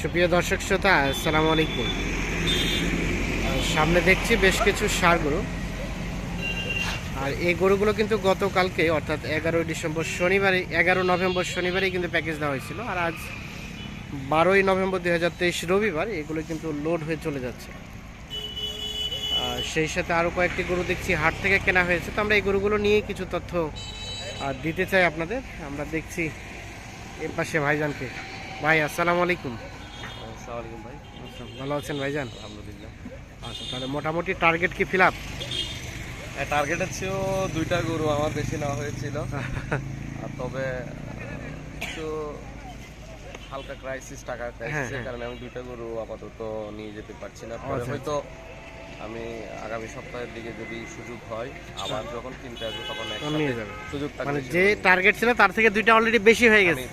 সুপ্রিয় দর্শক শ্রোতা, আসসালামু আলাইকুম। সামনে দেখছি বেশ কিছু সার গরু। আর এই গরুগুলো কিন্তু গতকালকে, অর্থাৎ এগারোই ডিসেম্বর শনিবারে এগারো নভেম্বর শনিবারেই কিন্তু প্যাকেজ দেওয়া হয়েছিল। আর আজ বারোই নভেম্বর দুই হাজার তেইশ রবিবার এগুলো কিন্তু লোড হয়ে চলে যাচ্ছে। সেই সাথে আরও কয়েকটি গরু দেখছি হাট থেকে কেনা হয়েছে। তো আমরা এই গরুগুলো নিয়ে কিছু তথ্য দিতে চাই আপনাদের। আমরা দেখছি এ পাশে ভাইজানকে। ভাই, আসসালামু আলাইকুম। ভাই। আচ্ছা ভালো আছেন ভাইজান? আলহামদুলিল্লাহ। আচ্ছা তাহলে মোটামুটি টার্গেট কি ফিল আপ টার্গেটের চেয়েও দুইটা গরু আমার বেশি নেওয়া হয়েছিল। আর তবে একটু হালকা ক্রাইসিস টাকা ক্রাইসিসের হ্যাঁ। কারণে আমি দুইটা গরু আপাতত নিয়ে যেতে পারছি না। আচ্ছা, হয়তো আমি আগামী সপ্তাহের দিকে যদি সুযোগ হয় আবার যখন কিনতে আসব তখন। সুযোগ মানে যে টার্গেট ছিল তার থেকে দুইটা অলরেডি বেশি হয়ে গেছে।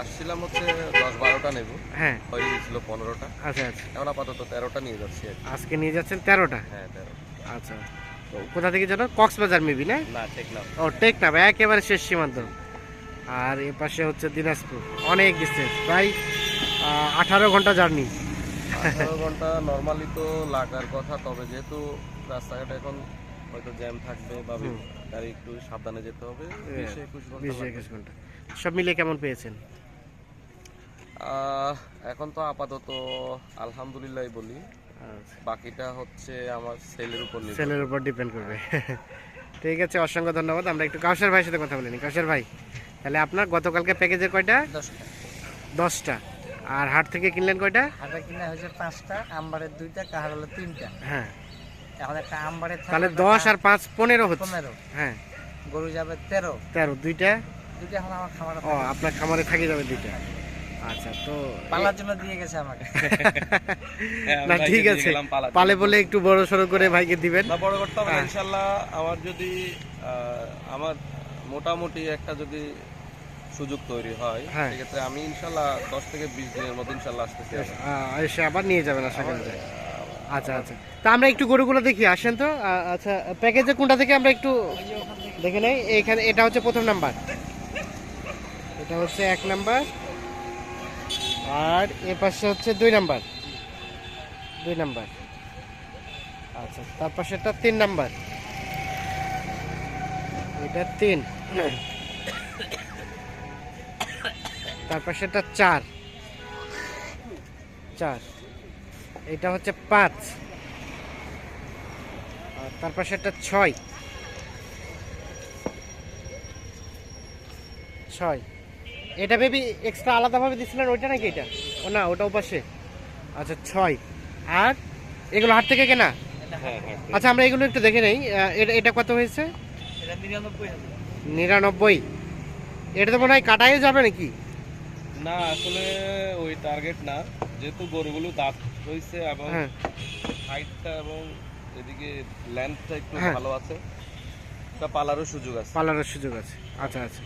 আসছিলাম হচ্ছে দশ বারোটা নেব। হ্যাঁ। হয়ে গেছিল পনেরোটা। আচ্ছা আচ্ছা। এখন আপাতত তেরোটা নিয়ে যাচ্ছি আজকে নিয়ে যাচ্ছেন তেরোটা? হ্যাঁ তেরো আচ্ছা। তো কোথা থেকে যেন? কক্সবাজার মেবি না? ও টেক না একেবারে শেষ সীমান্ত। আর এ পাশে হচ্ছে দিনাজপুর। অনেক ডিস্টেন্স প্রায় আঠারো ঘণ্টা জার্নি আঠারো ঘণ্টা নর্মালি তো লাগার কথা তবে যেহেতু রাস্তাঘাট এখন হয়তো জ্যাম থাকবে বা গাড়ি একটু সাবধানে যেতে হবে বিশ একুশ ঘণ্টা সব মিলিয়ে কেমন পেয়েছেন? এখন তো আপাতত আলহামদুলিল্লাহ বলি। আচ্ছা। বাকিটা হচ্ছে আমার সেলের উপর সেলের উপর ডিপেন্ড করবে। ঠিক আছে অসংখ্য ধন্যবাদ। আমরা একটু কাউসার ভাইয়ের সাথে কথা বলিনি কাউসার ভাই তাহলে আপনার গতকালকে প্যাকেজের কয়টা? দশটা। দশটা। আর হাট থেকে কিনলেন কয়টা? হাটে কিনা হয়েছে পাঁচটা আমবারের দুইটা কাহার হলো তিনটা। হ্যাঁ। এখন একটা আমবারের তাহলে দশ আর পাঁচ পনেরো হচ্ছে। পনেরো। হ্যাঁ। গরু যাবে তেরো। তেরো দুইটা? দুইটা এখন আমার খামারে ও আপনার খামারে থাকি যাবে দুইটা। আচ্ছা তো পালার জন্য দিয়ে গেছে আমাকে। হ্যাঁ, না ঠিক আছে। পালে বলে একটু বড় সড়ো করে ভাইকে দিবেন। না বড় করতে হবে হ্যাঁ। আমার যদি আহ, আমার মোটামুটি একটা যদি সুযোগ তৈরি হয় হ্যাঁ। সেক্ষেত্রে আমি ইনশাল্লাহ দশ থেকে বিশ দিনের মধ্যে ইনশাল্লাহ আসতেছি এসে আবার নিয়ে যাবেন আশা করা। আচ্ছা আচ্ছা। তা আমরা একটু গরুগুলো দেখি আসেন তো। আচ্ছা প্যাকেজে কোনটা থেকে আমরা একটু দেখে নেই? এইখানে এটা হচ্ছে প্রথম নাম্বার। এটা হচ্ছে এক নাম্বার। আর এ পাশে হচ্ছে দুই নাম্বার। দুই নাম্বার। আচ্ছা তার পাশেটা তিন নাম্বার। এটা তিন। তার পাশেটা চার। চার। এটা হচ্ছে পাঁচ। আর তার পাশে ছয়। ছয়। এটা বেবি এক্সট্রা আলাদাভাবে দিচ্ছিলেন ওইটা নাকি এটা? ও না ওটা ওপাশে। আচ্ছা ছয়। আর এগুলো হাট থেকে কেনা? আচ্ছা আমরা এগুলো একটু দেখে নেই। এটা কত হয়েছে? নিরানব্বই। এটা তো মনে হয় কাটাই যাবে নাকি? না আসলে ওই টার্গেট না। যেহেতু গরুগুলো দাঁত হয়েছে এবং হ্যাঁ। হাইটটা এবং এদিকে লেন্থটা একটু হ্যাঁ। ভালো আছে পালারও সুযোগ আছে। সুযোগ আছে। আচ্ছা আচ্ছা।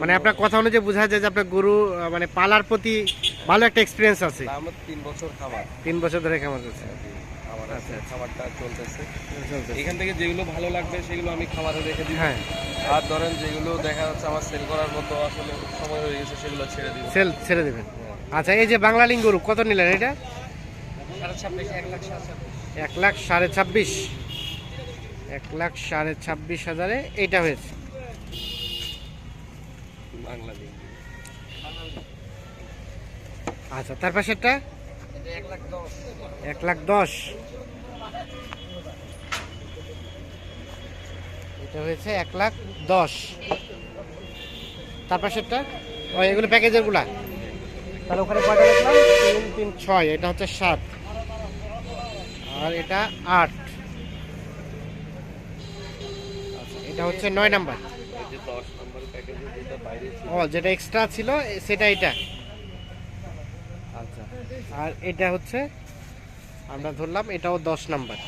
মানে আপনার কথা অনুযায়ী বোঝা যায় যে আপনার গরু মানে পালার প্রতি ভালো একটা এক্সপিরিয়েন্স আছে। আমার তিন বছর খামার। তিন বছর ধরে খামার করছে। আমার আচ্ছা, আছে চলতেছে। চলছে। এখান থেকে যেগুলো ভালো লাগবে সেগুলো আমি খামারে রেখে দিই হ্যাঁ। আর ধরেন যেগুলো দেখা যাচ্ছে আমার সেল করার মতো আসলে সময় হয়ে গেছে সেগুলো ছেড়ে দিব। সেল ছেড়ে দেবেন। আচ্ছা এই যে বাংলা লিঙ্ক গরু কত নিলেন এটা? এক লাখ সাড়ে ছাব্বিশ। এক লাখ সাড়ে ছাব্বিশ। হাজারে এইটা হয়েছে। আচ্ছা তার পাশেরটা? এক লাখ দশ এক লাখ দশ এটা হয়েছে এক লাখ দশ। তার পাশেরটা? ও এগুলো প্যাকেজেরগুলা। তাহলে ওখানে কয়টা দেখলাম তিন তিন ছয় এটা হচ্ছে সাত। আর এটা আট। আচ্ছা এটা হচ্ছে নয় নাম্বার। ও যেটা এক্সট্রা ছিল সেটা এটা। আচ্ছা। আর এটা হচ্ছে আমরা ধরলাম এটাও দশ নাম্বার।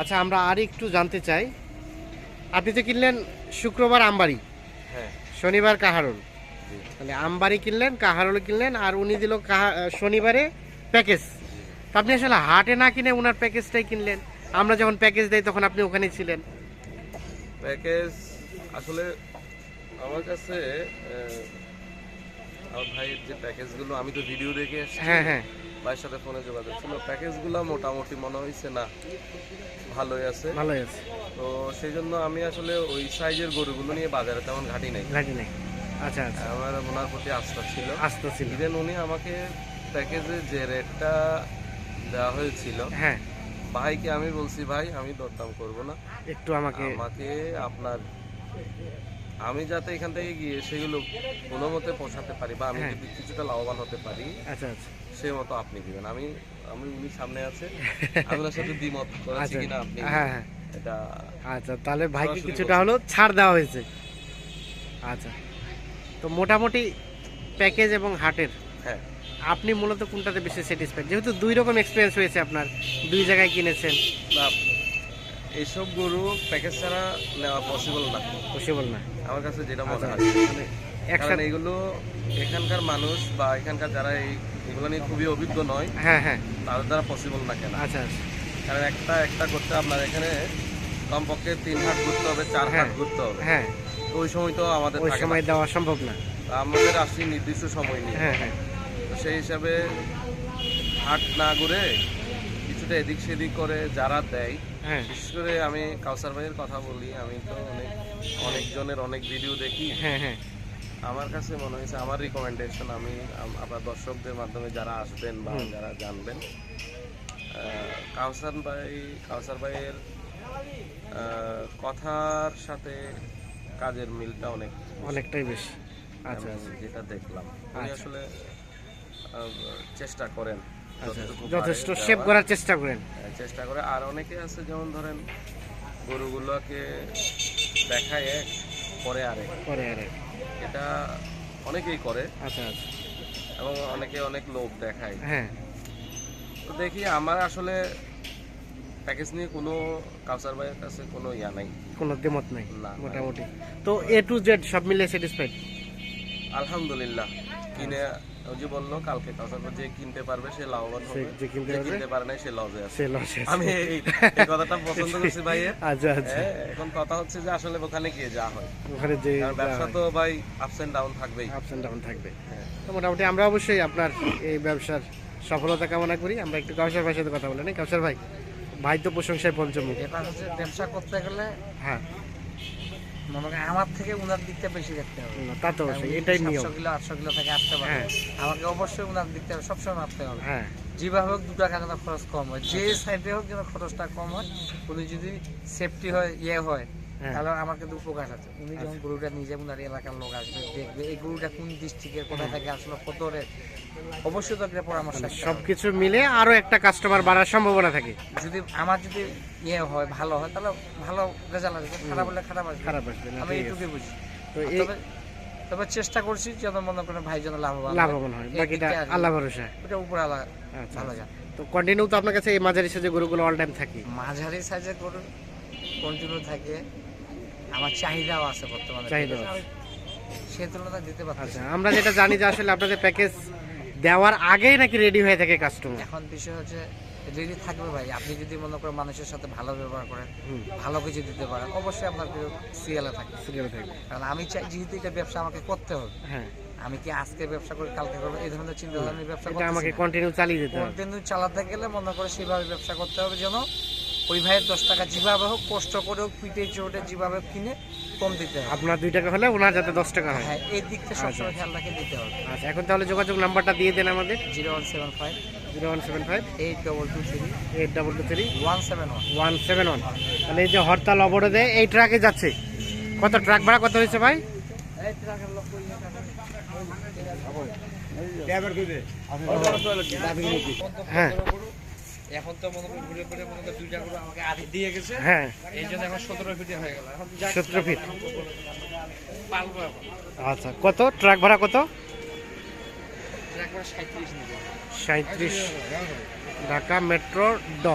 আচ্ছা আমরা আর একটু জানতে চাই। আপনি তো কিনলেন শুক্রবার আমবাড়ি হ্যাঁ। শনিবার কাহারুল। তাহলে আমবাড়ি কিনলেন কাহারুল কিনলেন আর উনি দিল কাহা- শনিবারে প্যাকেজ। আপনি আসলে হাটে না কিনে ওনার প্যাকেজটাই কিনলেন? আমরা যখন প্যাকেজ দেই তখন আপনি ওখানে ছিলেন। প্যাকেজ আসলে আমার কাছে আমার ভাইয়ের যে প্যাকেজগুলো আমি তো ভিডিও দেখে এসেছি। হ্যাঁ হ্যাঁ। ভাইয়ের সাথে ফোনে যোগাযোগ ছিল। প্যাকেজগুলো মোটামুটি মনে হয়েছে না ভালোই আছে। ভালোই আছে। তো সেই জন্য আমি আসলে ওই সাইজের গরুগুলো নিয়ে বাজারে তেমন ঘাটি নাই। ঘাটি নেই। আচ্ছা আচ্ছা। আমার ওনার প্রতি আস্থা ছিল। আস্তে ছিল। ইভেন উনি আমাকে প্যাকেজে যে রেটটা দেওয়া হয়েছিল হ্যাঁ। ভাইকে আমি বলছি ভাই আমি দরদাম করব না। একটু আমাকে আমাকে আপনার আমি যাতে এখান থেকে গিয়ে সেগুলো কোনো মতে পৌঁছাতে পারি বা আমি হ্যাঁ। যদি কিছুটা লাভবান হতে পারি আচ্ছা আচ্ছা। সেই মতো আপনি দিবেন। আমি আমি উনি সামনে আছে। আমি ওনার সাথে দ্বিমত করেছি আচ্ছা। কিনা আপনি হ্যাঁ হ্যাঁ। এটা আচ্ছা তাহলে ভাইকে কিছুটা হলো ছাড় দেওয়া হয়েছে। আচ্ছা। তো মোটামুটি প্যাকেজ এবং হাটের হ্যাঁ। আপনি মূলত কোনটাতে বেশি স্যাটিসফাইড যেহেতু দুই রকম এক্সপিরিয়েন্স হয়েছে আপনার দুই জায়গায় কিনেছেন। না এইসব গরু প্যাকেজ ছাড়া নেওয়া পসিবল না। পসিবল না। আমার কাছে যেটা মনে আচ্ছা। হয় মানে কারণ এগুলো এখানকার মানুষ বা এখানকার যারা এই এগুলো নিয়ে খুবই অভিজ্ঞ নয় হ্যাঁ হ্যাঁ। তাদের দ্বারা পসিবল না কেন। আচ্ছা আচ্ছা। কারণ একটা একটা করতে আপনার এখানে কমপক্ষে তিন হাট ঘুরতে হবে চার হাত হ্যাঁ। ঘুরতে হবে। হ্যাঁ। তো ওই সময় তো আমাদের ওই সময় দেওয়া সম্ভব না। আমাদের আসছি নির্দিষ্ট সময় নিয়ে। হ্যাঁ হ্যাঁ। তো সেই হিসাবে হাট না ঘুরে কিছুটা এদিক সেদিক করে যারা দেয় হ্যাঁ। বিশেষ করে আমি কাউসার ভাইয়ের কথা বলি আমি তো অনেক অনেকজনের অনেক ভিডিও দেখি। হ্যাঁ হ্যাঁ। আমার কাছে মনে হয়েছে আমার রিকমেন্ডেশন আমি আপনার দর্শকদের মাধ্যমে যারা আসবেন বা যারা জানবেন কাউসার ভাই কাউসার ভাইয়ের কথার সাথে কাজের মিলটা অনেক অনেকটাই বেশি। আচ্ছা আমি যেটা দেখলাম আচ্ছা। আসলে চেষ্টা করেন। আচ্ছা যথেষ্ট। সেভ করার চেষ্টা করেন। হ্যাঁ, চেষ্টা করে। আর অনেকে আছে যেমন ধরেন গরুগুলোকে দেখায় এক পরে আরেক। পরে আরে এটা অনেকেই করে। আচ্ছা আচ্ছা। এবং অনেকে অনেক লোভ দেখায়। হ্যাঁ। তো দেখি আমার আসলে প্যাকেজ নিয়ে কোনো কাউসার ভাইয়ের কাছে কোনো ইয়া নাই। কোনো দ্বিমত নাই না, মোটামুটি। তো এ টু জেড সব মিলে স্যাটিসফাইড আলহামদুলিল্লাহ কিনে ওই যে বলল কালকে কাউসার যে কিনতে পারবে সে লাভবান হবে যে কিনতে পারবে? কিনতে পারে না সে লজে আছে। সে লস আমি এই কথাটা পছন্দ করছি ভাইয়ের। আচ্ছা আচ্ছা। হ্যাঁ, এখন কথা হচ্ছে যে আসলে ওখানে গিয়ে যা হয়। ওখানে যে ব্যবসা তো ভাই আপস এন্ড ডাউন থাকবেই। আপস এন্ড ডাউন থাকবে। হ্যাঁ। তো মোটামুটি আমরা অবশ্যই আপনার এই ব্যবসার সফলতা কামনা করি। আমরা একটু কাউসার ভাইয়ের সাথে কথা বলে নিই। কাউসার ভাই ভাই তো প্রশংসায় পঞ্চমুখ। ব্যাপার হচ্ছে ব্যবসা করতে গেলে হ্যাঁ। মনে করেন আমার থেকে উনার দিকটা বেশি দেখতে হবে। তা তো অবশ্যই এটাই নিয়ম। কিলো আটশো কিলো থেকে আসতে পারে হ্যাঁ। আমাকে অবশ্যই উনার সবসময় মাপতে হবে। হ্যাঁ। যেভাবে হোক দু টাকা যেন খরচ কম হয়। যে সাইডে হোক যেন খরচটা কম হয় উনি যদি সেফটি হয় ইয়ে হয় হ্যাঁ। তাহলে আমার কিন্তু উপকার আছে। উনি যখন গরুটা নিজে উনার এলাকার লোক আসবে দেখবে এই গরুটা কোন ডিস্ট্রিক্টের কোথায় থেকে আসলো কত রেট অবশ্যই তো একটা পরামর্শ সবকিছু মিলে আরও একটা কাস্টমার বাড়ার সম্ভাবনা থাকে। যদি আমার যদি ইয়ে হয় ভালো হয় তাহলে ভালো রেজাল্ট আসবে। খারাপ হলে খারাপ আসবে। খারাপ আসবে আমি এইটুকুই বুঝি। তো এই তবে চেষ্টা করছি মনে করেন ভাই যেন লাভবান লাভবান হয়। বাকিটা। আল্লাহ ভরসা। ওটা উপর আলা আচ্ছা ভালো যায়। তো কন্টিনিউ তো আপনার কাছে এই মাঝারি সাইজের গরুগুলো অল টাইম থাকে। মাঝারি সাইজের গরু কন্টিনিউ থাকে। আমার চাহিদাও আছে বর্তমানে। আছে? সে তুলনায় দিতে পারছি আচ্ছা আমরা যেটা জানি যে আসলে আপনাদের প্যাকেজ দেওয়ার আগেই নাকি রেডি হয়ে থাকে কাস্টমার এখন বিষয় হচ্ছে রেডি থাকবে ভাই। আপনি যদি মনে করেন মানুষের সাথে ভালো ব্যবহার করেন ভালো কিছু দিতে পারেন অবশ্যই আপনার সিএলএ থাকে সিরিয়াল থাকবে। কারণ আমি চাই যেহেতু এটা ব্যবসা আমাকে করতে হবে হ্যাঁ। আমি কি আজকে ব্যবসা করে কালকে করব? এই ধরনের চিন্তা ধরনের ব্যবসা এটা আমাকে কন্টিনিউ চালিয়ে যেতে হবে। কন্টিনিউ চালাতে গেলে মনে করে সেভাবে ব্যবসা করতে হবে যেন ওই ভাইয়ের দশ টাকা যেভাবে হোক কষ্ট করে হোক পিঠে চোটে যেভাবে কিনে কম দিতে হবে। আপনার দুই টাকা হলে ওনার যাতে দশ টাকা হয়। হ্যাঁ এই দিকটা সবসময় খেয়াল রাখে দিতে হবে। আচ্ছা এখন তাহলে যোগাযোগ নাম্বারটা দিয়ে দেন আমাদের। Zero one seven five zero one seven five eight double two three eight double two three one seven one. One seven one. তাহলে এই যে হরতাল অবরোধে এই ট্রাকে যাচ্ছে। কত ট্রাক ভাড়া কত হয়েছে ভাই? হ্যাঁ। এখন তো মনে করি ঘুরে ঘুরে মনে করি দুইটা করে আমাকে দিয়ে গেছে। হ্যাঁ। এই জন্য এখন সতেরো ফিটে হয়ে গেল। সতেরো ফিট পালবো আচ্ছা কত? ট্রাক ভাড়া কত? সাঁত্রিশ নিবে। সাঁত্রিশ ঢাকা মেট্রো ড।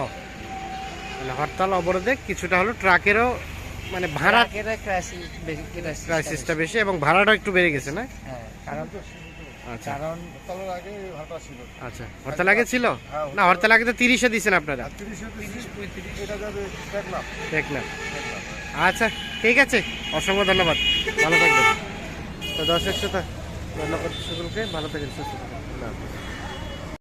মানে হরতাল অবরোধে কিছুটা হলো ট্রাকেরও মানে ভাড়া ট্রাকের ক্রাইসিস বেশি ক্রাইসিসটা বেশি এবং ভাড়াটা একটু বেড়ে গেছে না? হ্যাঁ কারণ আচ্ছা। কারণ আচ্ছা হরতাল আগে ছিল? না হরতাল আগে তো তিরিশে দিয়েছেন আপনারা। না আচ্ছা ঠিক আছে অসংখ্য ধন্যবাদ। ভালো থাকবেন। তো দর্শক শ্রোতা ধন্যবাদ সকলকে। ভালো থাকেন সুস্থ থাকেন।